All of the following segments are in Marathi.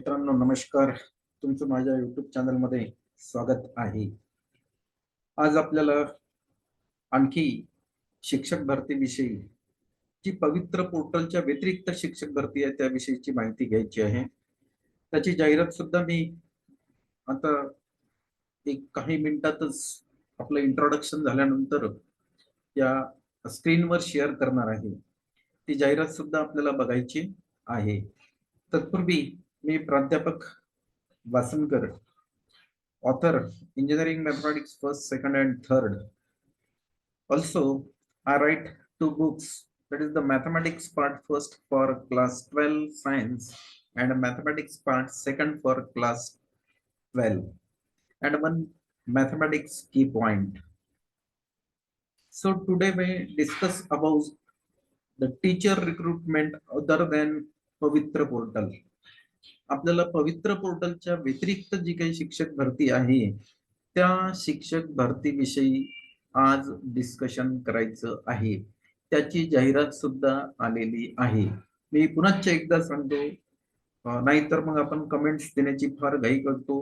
मित्रांनो नमस्कार. तुमचं माझ्या युट्यूब चॅनलमध्ये स्वागत आहे. आज आपल्याला आणखी शिक्षक भरतीविषयी जी पवित्र पोर्टलच्या व्यतिरिक्त शिक्षक भरती आहे त्याविषयीची माहिती घ्यायची आहे. त्याची जाहिरात सुद्धा मी आता एक काही मिनिटातच आपलं इंट्रोडक्शन झाल्यानंतर या स्क्रीनवर शेअर करणार आहे. ती जाहिरात सुद्धा आपल्याला बघायची आहे. तत्पूर्वी मी प्राध्यापक Wasankar author engineering mathematics first second and third also I write two books that is the mathematics part first for class 12 science and mathematics part second for class 12 and one mathematics key point so today we discuss about the teacher recruitment other than Pavitra portal आपल्याला पवित्र पोर्टलच्या व्यतिरिक्त जी काही शिक्षक भरती आहे त्या शिक्षक भरतीविषयी आज डिस्कशन करायचं आहे. त्याची जाहिरात सुद्धा आलेली आहे. मी पुन्हा एकदा सांगतो नाहीतर मग आपण कमेंट्स देण्याची फार घाई करतो.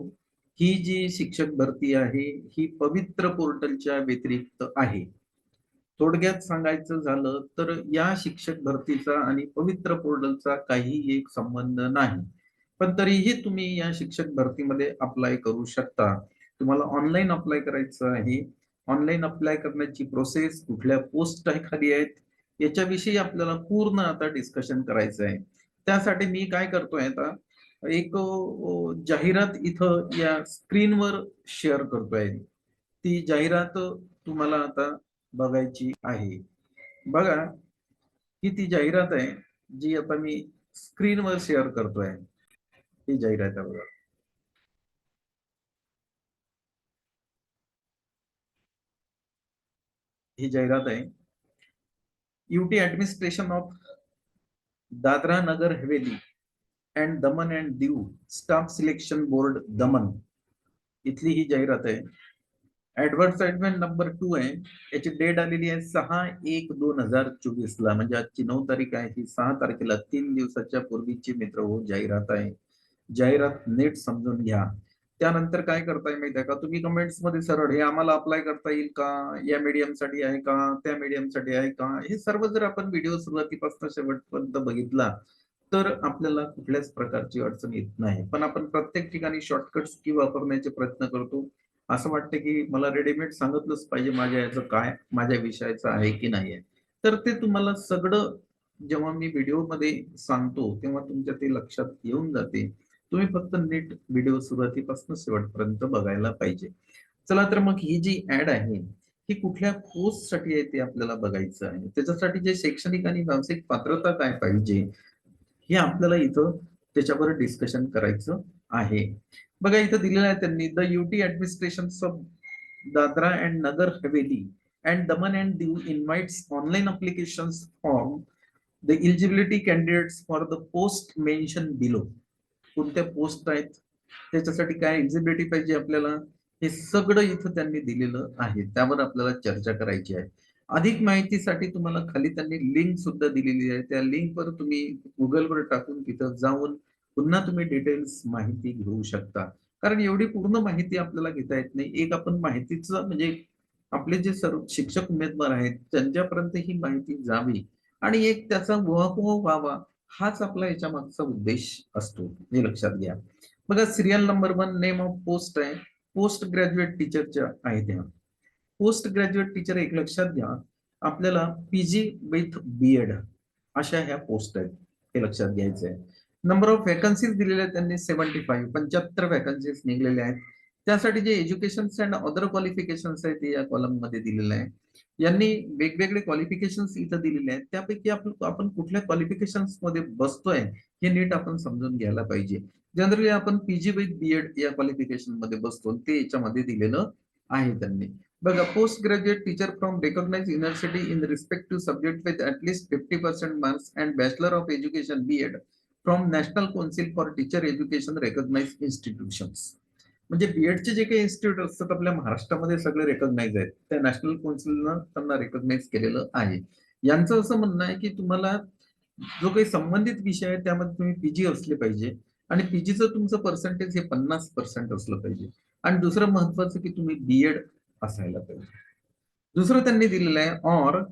ही जी शिक्षक भरती आहे ही पवित्र पोर्टलच्या व्यतिरिक्त आहे. थोडक्यात सांगायचं झालं तर या शिक्षक भरतीचा आणि पवित्र पोर्टलचा काही एक संबंध नाही. पण तरीही तुम्ही या शिक्षक भरतीमध्ये अप्लाय करू शकता. तुम्हाला ऑनलाईन अप्लाय करायचं आहे. ऑनलाईन अप्लाय करण्याची प्रोसेस कुठल्या पोस्ट खाली आहेत याच्याविषयी आपल्याला पूर्ण आता डिस्कशन करायचं आहे. त्यासाठी मी काय करतोय आता एक जाहिरात इथं या स्क्रीनवर शेअर करतोय. ती जाहिरात तुम्हाला आता बघायची आहे. बघा ही ती जाहिरात आहे जी आता मी स्क्रीनवर शेअर करतोय. ही जाहिरात आहे बघा ही जाहिरात आहे UT administration of Dadra Nagar Haveli and Daman and Diu staff selection board Daman. इथली ही जाहिरात आहे ऍडव्हर्टाइजमेंट नंबर टू आहे याची डेट आलेली आहे सहा एक दोन हज़ार चोवीस ला. म्हणजे आजची नऊ तारीख ही सहा तारखेला तीन दिवसाच्या पूर्वीची मित्र हो जाहिरात आहे जाहिरात नीट समजून घ्या. त्यानंतर काय करताय माहिती आहे का? तुम्ही कमेंट्समध्ये सरळ हे आम्हाला अप्लाय करता येईल का? या मीडियमसाठी आहे का? त्या मीडियमसाठी आहे का? हे सर्व जर आपण व्हिडिओ सुरुवातीपासून शेवटपर्यंत बघितला तर आपल्याला कुठल्याच प्रकारची अडचण येत नाही. पण आपण प्रत्येक ठिकाणी शॉर्टकट्स की वापरण्याचे प्रयत्न करतो. असं वाटतं की मला रेडीमेड सांगितलंच पाहिजे माझ्या याचं काय माझ्या विषयाचं आहे की नाही आहे. तर ते तुम्हाला सगळं जेव्हा मी व्हिडिओमध्ये सांगतो तेव्हा तुमच्या ते लक्षात येऊन जाते. तुम्ही फक्त नीट व्हिडिओ सुरुवातीपासून शेवटपर्यंत बघायला पाहिजे. चला तर मग ही जी ऍड आहे ही कुठल्या पोस्टसाठी आहे ते आपल्याला बघायचं आहे? त्याच्यासाठी जे शैक्षणिक आणि व्यावसायिक पात्रता काय पाहिजे हे आपल्याला इथं त्याच्यावर डिस्कशन करायचं आहे. बघा इथं दिलेलं आहे त्यांनी the UT administration of Dadra and Nagar Haveli and Daman and Diu invites online application form the eligibility candidates for the post mention below कोणत्या पोस्ट आहेत त्याच्यासाठी काय एक्झिबिलिटी पाहिजे आपल्याला हे सगळं इथं त्यांनी दिलेलं आहे. त्यावर आपल्याला चर्चा करायची आहे. अधिक माहितीसाठी तुम्हाला खाली त्यांनी लिंक सुद्धा दिलेली आहे. त्या लिंकवर तुम्ही गुगलवर टाकून तिथं जाऊन पुन्हा तुम्ही डिटेल्स माहिती घेऊ शकता. कारण एवढी पूर्ण माहिती आपल्याला घेता येत नाही. एक आपण माहितीचं म्हणजे आपले जे सर्व शिक्षक उमेदवार आहेत त्यांच्यापर्यंत ही माहिती जावी. आणि एक त्याचा उहापोह व्हावा. हाच आपला याच्या मागचा उद्देश असतो. हे लक्षात घ्या. बघा serial number one name of post आहे. पोस्ट ग्रॅज्युएट टीचरच्या आहेत ह्या पोस्ट ग्रॅज्युएट टीचर एक लक्षात घ्या. आपल्याला पीजी विथ बीएड अशा ह्या पोस्ट आहेत. हे लक्षात घ्यायचं आहे नंबर ऑफ व्हॅकन्सीज दिलेल्या आहेत त्यांनी सेव्हन्टी फाईव्ह पंच्याहत्तर वॅकन्सीज निघलेल्या आहेत. त्यासाठी जे एज्युकेशन अँड अदर क्वालिफिकेशन्स आहेत ते या कॉलममध्ये दिलेलं आहे. यांनी वेगवेगळे क्वालिफिकेशन्स इथं दिलेले आहेत. त्यापैकी आपण आपण कुठल्या क्वालिफिकेशन्समध्ये बसतोय हे नीट आपण समजून घ्यायला पाहिजे. जनरली आपण पीजी विथ बीएड या क्वालिफिकेशनमध्ये बसतो ते याच्यामध्ये दिलेलं आहे त्यांनी. बघा post graduate teacher from recognise university in respective subject with at least fifty percent marks and bachelor of education BEd from national council for teacher education recognise institutions. म्हणजे बीएडचे जे काही इन्स्टिट्यूट असतात आपल्या महाराष्ट्रामध्ये सगळे रेकॉग्नाईज आहेत. त्या नॅशनल काउन्सिलनं त्यांना रेकॉग्नाईज केलेलं आहे. यांचं असं म्हणणं आहे की तुम्हाला जो काही संबंधित विषय आहे त्यामध्ये तुम्ही पीजी असले पाहिजे. आणि पीजीचं तुमचं पर्सेंटेज हे पन्नास पर्सेंट असलं पाहिजे. आणि दुसरं महत्वाचं की तुम्ही बीएड असायला पाहिजे. दुसरं त्यांनी दिलेलं आहे ऑर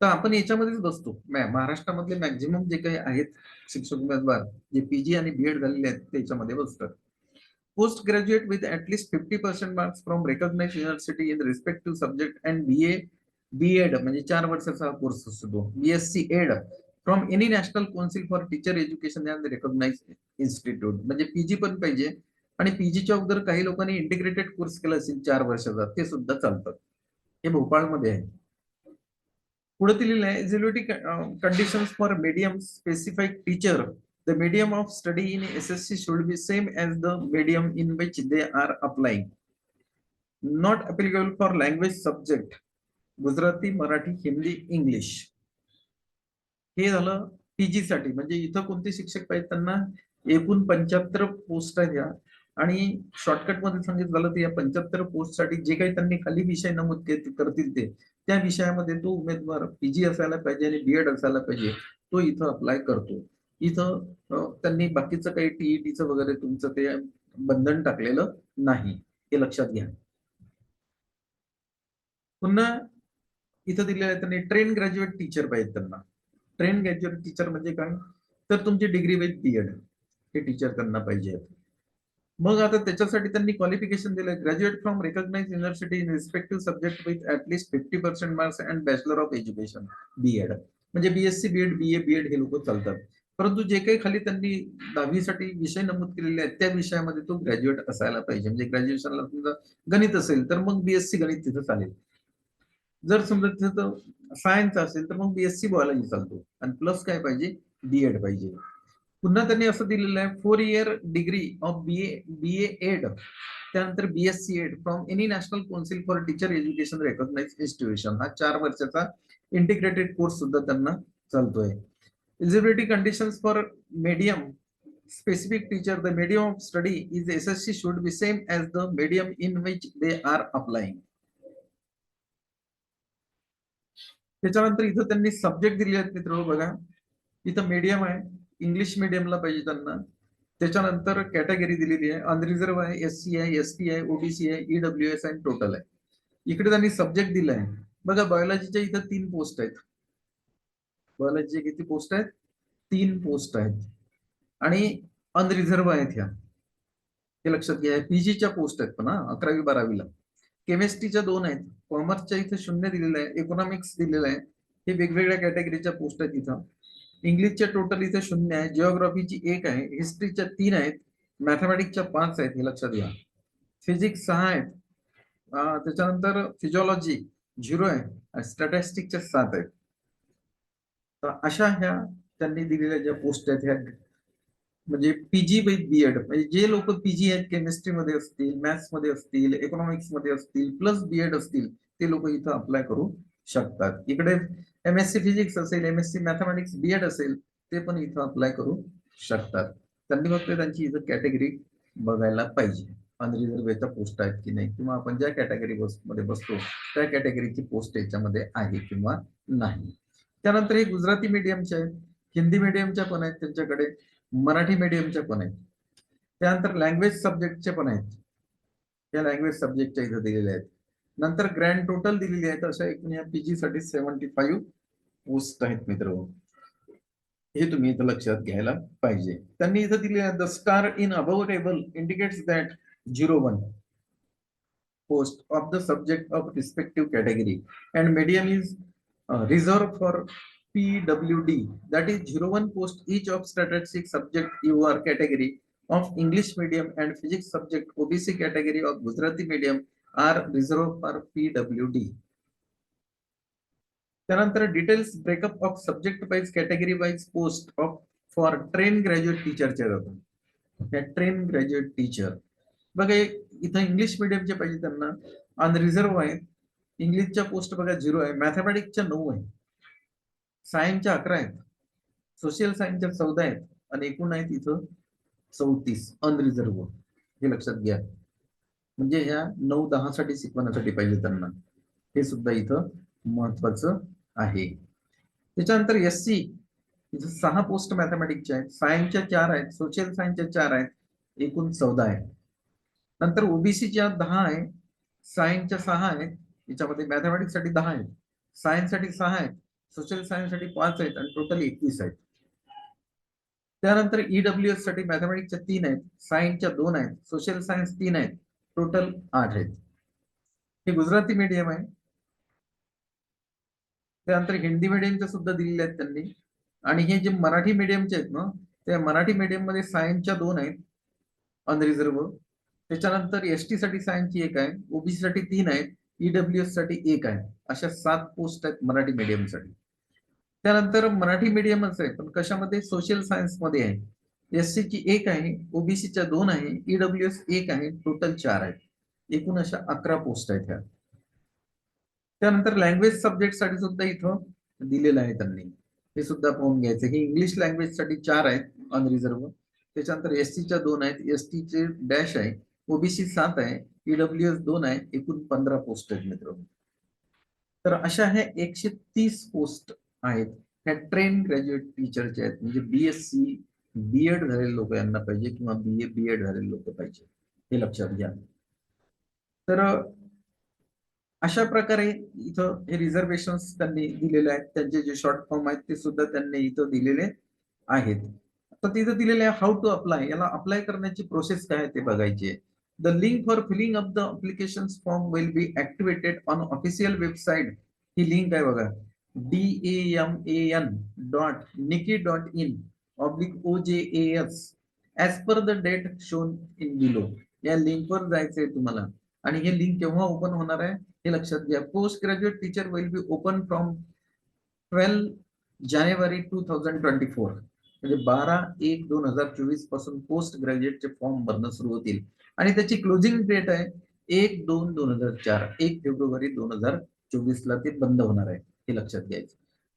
तर आपण याच्यामध्येच बसतो. महाराष्ट्रामधले मॅक्झिमम जे काही आहेत शिक्षक उमेदवार जे पीजी आणि बीएड झालेले आहेत त्याच्यामध्ये बसतात. Post graduate with at least fifty percent marks from recognise university in respective subject and B A B Ed म्हणजे चार वर्षाचा कोर्स असतो BSc Ed from any national council for teacher education and recognise institute म्हणजे पीजी पण पाहिजे. आणि पीजीच्या अगोदर काही लोकांनी इंटिग्रेटेड कोर्स केला असेल चार वर्षाचा ते सुद्धा चालतात. हे भोपाळमध्ये आहे. पुढे दिलेलं आहे eligibility conditions for medium specific teacher the medium of study in S S C should be same as the medium in which they are applicable not applicable for language subject Gujarati Marathi Hindi English हे झालं पीजी साठी. म्हणजे इथं कोणते शिक्षक पाहिजे त्यांना? एकूण पंच्याहत्तर पोस्ट आहेत या. आणि शॉर्टकटमध्ये सांगितलं झालं तर या पंच्याहत्तर पोस्टसाठी जे काही त्यांनी खाली विषय नमूद करतील ते त्या विषयामध्ये तो उमेदवार पीजी असायला पाहिजे आणि बीएड असायला पाहिजे. तो इथं अप्लाय करतो. इथं त्यांनी बाकीचं काही टीईटीचं वगैरे तुमचं ते बंधन टाकलेलं नाही हे लक्षात घ्या. पुन्हा इथं दिलेलं आहे त्यांनी ट्रेन ग्रॅज्युएट टीचर पाहिजे त्यांना. ट्रेन ग्रॅज्युएट टीचर म्हणजे काय? तर तुमची डिग्री विथ बीएड हे टीचर त्यांना पाहिजे मग आता त्याच्यासाठी त्यांनी क्वालिफिकेशन दिलं graduate from recognise university in respective subject with at least fifty percent marks and bachelor of education BEd म्हणजे बीएससी बीएड बीए बीएड हे लोक चालतात. परंतु जे काही खाली त्यांनी दहावीसाठी विषय नमूद केलेले आहेत त्या विषयामध्ये तो ग्रॅज्युएट असायला पाहिजे. म्हणजे ग्रॅज्युएशनला समजा गणित असेल तर मग बीएससी गणित तिथं चालेल. जर समजा तिथं सायन्स असेल तर मग बीएससी बॉयलॉजी चालतो. आणि प्लस काय पाहिजे? बीएड पाहिजे. पुन्हा त्यांनी असं दिलेलं आहे four year degree of B A B Ed त्यानंतर BSc Ed from any national council for teacher education recognise institution हा चार वर्षाचा इंटिग्रेटेड कोर्स सुद्धा त्यांना चालतोय. Eligibility conditions for medium specific teacher the medium of study is ssc should be same as the medium in which they are applying. त्याच्यानंतर इथं त्यांनी सब्जेक्ट दिले आहेत मित्र बघा. इथं मीडियम आहे. इंग्लिश मीडियमला पाहिजे त्यांना. त्याच्यानंतर कॅटेगरी दिलेली आहे. अनरिझर्व आहे. एस सी आहे एस टी आहे ओबीसी आहे ईडब्ल्यू एस आणि टोटल आहे. इकडे त्यांनी सब्जेक्ट दिला आहे बघा बायोलॉजीच्या इथं तीन पोस्ट आहेत. बायोलॉजीचे किती पोस्ट आहेत तीन पोस्ट आहेत. आणि अनरिझर्व आहेत ह्या. हे लक्षात घ्या पीजीच्या पोस्ट आहेत पण हा अकरावी बारावीला. केमिस्ट्रीच्या दोन आहेत. कॉमर्सच्या इथे शून्य दिलेलं आहे इकॉनॉमिक्स दिलेलं आहे. हे वेगवेगळ्या कॅटेगरीच्या पोस्ट आहेत इथं. इंग्लिशच्या टोटल इथे शून्य आहे जिओग्राफीची एक आहे हिस्ट्रीच्या तीन आहेत मॅथमॅटिक्सच्या पाच आहेत हे लक्षात घ्या. फिजिक्स सहा आहेत. त्याच्यानंतर फिजिओलॉजी झिरो आहे स्टॅटिस्टिकच्या सात आहेत. तर अशा ह्या त्यांनी दिलेल्या ज्या पोस्ट आहेत ह्या म्हणजे पीजी विथ बीएड म्हणजे जे लोक पीजी आहेत केमिस्ट्री मध्ये असतील मॅथ्समध्ये असतील इकॉनॉमिक्समध्ये असतील प्लस बीएड असतील ते लोक इथं अप्लाय करू शकतात. इकडे एम एस सी फिजिक्स असेल M S C mathematics BEd असेल ते पण इथं अप्लाय करू शकतात. त्यांनी फक्त त्यांची इथं कॅटेगरी बघायला पाहिजे. अनरिझर्वेच्या पोस्ट आहेत की नाही किंवा आपण ज्या कॅटेगरी मध्ये बसतो त्या कॅटेगरीची पोस्ट याच्यामध्ये आहे किंवा नाही. त्यानंतर हे गुजराती मीडियमचे आहेत. हिंदी मीडियमच्या पण आहेत त्यांच्याकडे. मराठी मीडियमच्या पण आहेत. त्यानंतर लँग्वेज सब्जेक्टचे पण आहेत. या लँग्वेज सब्जेक्टच्या इथं दिलेल्या आहेत. नंतर ग्रँड टोटल दिलेली आहेत. अशा एकूण या पीजी साठी सेव्हन्टी फाईव्ह पोस्ट आहेत मित्र. हे तुम्ही इथं लक्षात घ्यायला पाहिजे. त्यांनी इथं दिले the star in above table indicates that zero one post of the subject of respective category and medium is reserved for PWD, that is 01 post each of statistic subject UR category of English medium and physics subject OBC category of Gujarati medium are reserved for PWD. त्यानंतर details breakup of subject wise category wise post of for train graduate टीचरच्या जातात त्या ट्रेन ग्रॅज्युएट टीचर बघा इथं इंग्लिश मिडियमचे पाहिजे त्यांना अनरिझर्व आहेत इंग्लिशच्या पोस्ट बघा झिरो आहे. मॅथमॅटिक्सच्या नऊ आहे सायन्सच्या अकरा आहेत. सोशल सायन्सच्या चौदा आहेत. आणि एकूण आहेत इथं चौतीस. अनरिझर्व हे लक्षात घ्या. म्हणजे ह्या नऊ दहा साठी शिकवण्यासाठी पाहिजे त्यांना. हे सुद्धा इथं महत्वाचं आहे. त्याच्यानंतर एस सी इथं सहा पोस्ट मॅथमॅटिक्सच्या आहेत. सायन्सच्या चार आहेत. सोशल सायन्सच्या चार आहेत. एकूण चौदा आहेत. नंतर ओबीसीच्या दहा आहे सायन्सच्या सहा आहेत. याच्यामध्ये मॅथमॅटिक्ससाठी दहा आहेत. सायन्ससाठी सहा आहेत. सोशल सायन्ससाठी पाच आहेत आणि टोटल एकवीस आहेत. त्यानंतर ईडब्ल्यू एससाठी मॅथमॅटिक्सच्या तीन आहेत. सायन्सच्या दोन आहेत. सोशल सायन्स तीन आहेत. टोटल आठ आहेत. हे गुजराती मीडियम आहे. त्यानंतर हिंदी मीडियमच्या सुद्धा दिलेले आहेत त्यांनी. आणि हे जे मराठी मीडियमचे आहेत ना त्या मराठी मीडियममध्ये सायन्सच्या दोन आहेत. अनरिझर्व त्याच्यानंतर एस टी साठी सायन्सची एक आहे. ओबीसी साठी तीन आहेत. ईडब्ल्यू एससाठी एक आहे. अशा सात पोस्ट आहेत मराठी मीडियमसाठी. त्यानंतर मराठी मीडियमच आहे पण कशामध्ये? सोशल सायन्समध्ये आहे. एस ची एक आहे ओबीसीच्या दोन आहे ईडब्ल्यू एस एक आहे टोटल चार आहेत. एकूण अशा अकरा पोस्ट आहेत ह्या. त्यानंतर लँग्वेज सब्जेक्टसाठी सुद्धा इथं दिलेलं आहे त्यांनी. हे सुद्धा पाहून घ्यायचं. हे इंग्लिश लँग्वेजसाठी चार आहेत अनरिझर्व त्याच्यानंतर एस दोन आहेत. एस चे डॅश आहे. ओबीसी सात आहे. पीडब्ल्यू एस दोन आहे एकूण पंधरा पोस्ट आहेत मित्र तर अशा ह्या एकशे तीस पोस्ट आहेत ह्या ट्रेन ग्रॅज्युएट टीचरच्या आहेत. म्हणजे बीएससी बीएड झालेले लोक यांना पाहिजे किंवा बी ए बीएड झालेले लोक पाहिजे हे लक्षात घ्या. तर अशा प्रकारे इथं हे रिझर्वेशन त्यांनी दिलेले आहेत. त्यांचे जे शॉर्ट फॉर्म आहेत ते सुद्धा त्यांनी इथं दिलेले आहेत. तर तिथं दिलेले आहे हाऊ टू अप्लाय याला अप्लाय करण्याची प्रोसेस काय आहे ते बघायची आहे. The link for filling up the application form will be activated on official website ही लिंक आहे बघा D A M A N dot nic dot in oblique O J S as per the date shown in below या लिंकवर जायचंय तुम्हाला. आणि हे लिंक केव्हा ओपन होणार आहे हे लक्षात घ्या. Post graduate teacher will be open from twelve January two thousand twenty four म्हणजे बारा एक दोन हजार चोवीसपासून पोस्ट ग्रॅज्युएटचे फॉर्म भरणं सुरू होतील. आणि त्याची क्लोजिंग डेट आहे एक दोन दोन हजार चार एक फेब्रुवारी दोन हजार चोवीस ला ते बंद होणार आहे हे लक्षात घ्यायचं.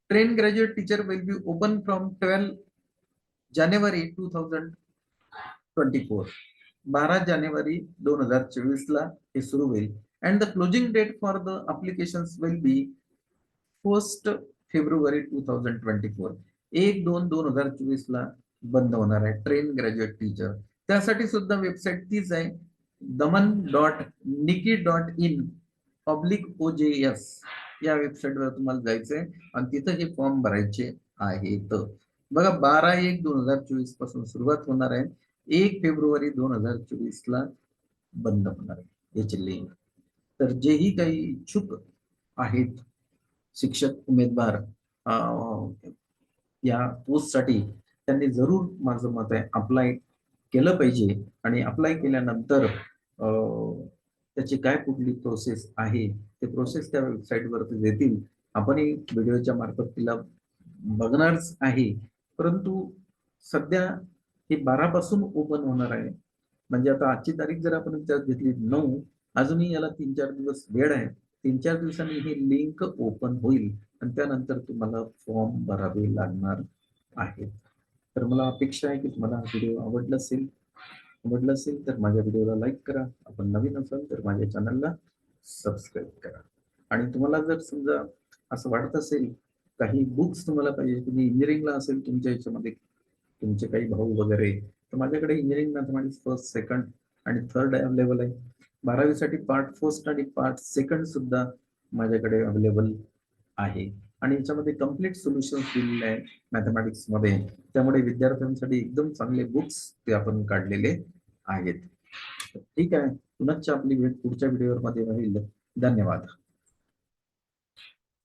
Train graduate teacher will be open from twelve January two thousand twenty four बारा जानेवारी दोन हजार चोवीस ला हे सुरू होईल. And the closing date for the application will be first February two thousand twenty four एक दोन दोन हजार चोवीस ला बंद होणार आहे. ट्रेन ग्रॅज्युएट टीचर त्यासाठी सुद्धा वेबसाईट तीच आहे. Daman dot nic dot in public O J S या वेबसाईटवर तुम्हाला जायचंय. आणि तिथं हे फॉर्म भरायचे आहेत. बघा बारा एक दोन हजार चोवीसपासून सुरुवात होणार आहे. एक फेब्रुवारी दोन हजार चोवीस ला बंद होणार आहे याची लिंक तर जेही काही इच्छुक आहेत शिक्षक उमेदवार या पोस्टसाठी त्यांनी जरूर माझं मत आहे अप्लाय केलं पाहिजे. आणि अप्लाय केल्यानंतर त्याची काय कुठली प्रोसेस आहे ते प्रोसेस त्या वेबसाईटवरती देतील. आपणही व्हिडिओच्या मार्फत तिला बघणारच आहे. परंतु सध्या हे बारा पासून ओपन होणार आहे. म्हणजे आता आजची तारीख जर आपण विचारात घेतली नऊ अजूनही याला तीन चार दिवस वेळ आहे. तीन चार दिवसांनी ही लिंक ओपन होईल. आणि त्यानंतर तुम्हाला फॉर्म भरावे लागणार आहेत. तर मला अपेक्षा आहे की तुम्हाला हा व्हिडिओ आवडला असेल आवडला असेल तर माझ्या व्हिडिओला लाईक करा. आपण नवीन असाल तर माझ्या चॅनलला सबस्क्राईब करा. आणि तुम्हाला जर समजा असं वाटत असेल काही बुक्स तुम्हाला पाहिजे तुम्ही इंजिनिअरिंगला असेल तुमच्या याच्यामध्ये तुमचे काही भाऊ वगैरे तर माझ्याकडे इंजिनिअरिंग मॅथमॅटिक्स फर्स्ट सेकंड आणि थर्ड अवेलेबल आहे. बारावीसाठी पार्ट फर्स्ट आणि पार्ट सेकंड सुद्धा माझ्याकडे अवेलेबल आहे. आणि याच्यामध्ये कंप्लीट सोल्युशन दिलेले आहे मॅथमॅटिक्समध्ये. त्यामुळे विद्यार्थ्यांसाठी एकदम चांगले बुक्स ते आपण काढलेले आहेत. ठीक आहे. पुनश्च आपली भेट पुढच्या व्हिडिओमध्ये राहील. धन्यवाद.